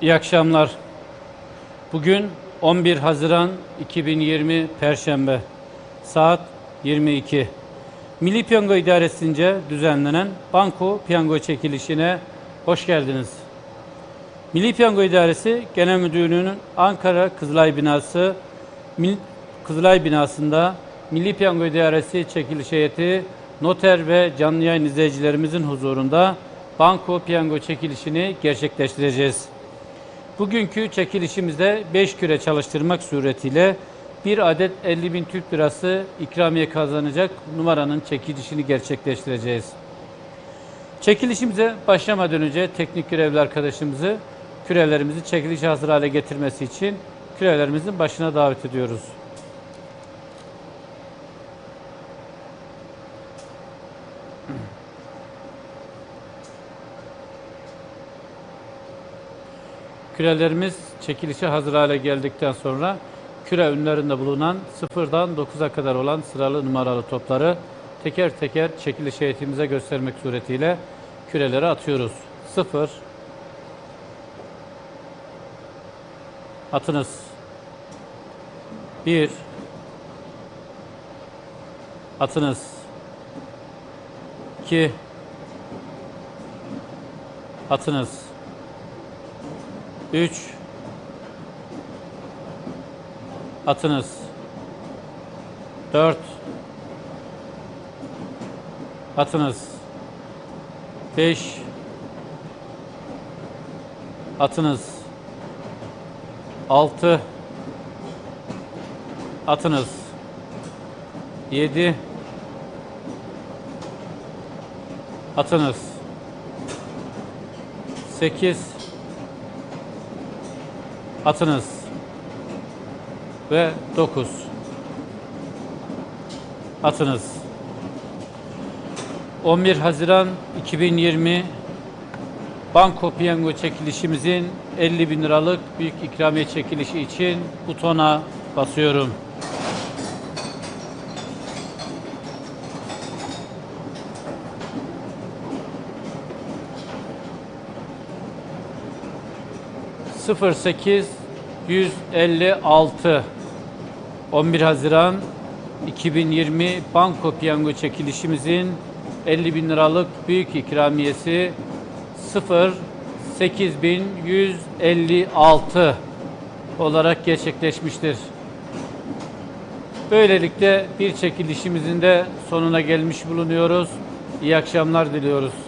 İyi akşamlar. Bugün 11 Haziran 2020 Perşembe. Saat 22. Milli Piyango İdaresi'nce düzenlenen banko piyango çekilişine hoş geldiniz. Milli Piyango İdaresi Genel Müdürlüğü'nün Ankara Kızılay Binası Kızılay Binası'nda Milli Piyango İdaresi çekiliş heyeti noter ve canlı yayın izleyicilerimizin huzurunda banko piyango çekilişini gerçekleştireceğiz. Bugünkü çekilişimizde 5 küre çalıştırmak suretiyle bir adet 50 bin Türk lirası ikramiye kazanacak numaranın çekilişini gerçekleştireceğiz. Çekilişimize başlamadan önce teknik görevli arkadaşımızı kürelerimizi çekiliş hazır hale getirmesi için kürelerimizin başına davet ediyoruz. Kürelerimiz çekilişe hazır hale geldikten sonra küre ünlerinde bulunan sıfırdan 9'a kadar olan sıralı numaralı topları teker teker çekiliş heyetimize göstermek suretiyle küreleri atıyoruz. 0 Atınız. 1 Atınız. 2 Atınız. 3 Atınız. 4 Atınız. 5 Atınız. 6 Atınız. 7 Atınız. 8 Atınız. Ve 9 Atınız. 11 Haziran 2020 Banko Piyango çekilişimizin 50 bin liralık büyük ikramiye çekilişi için butona basıyorum. Sıfır sekiz 156 11 Haziran 2020 Banko Piyango çekilişimizin 50 bin liralık büyük ikramiyesi 0 8156 olarak gerçekleşmiştir. Böylelikle bir çekilişimizin de sonuna gelmiş bulunuyoruz. İyi akşamlar diliyoruz.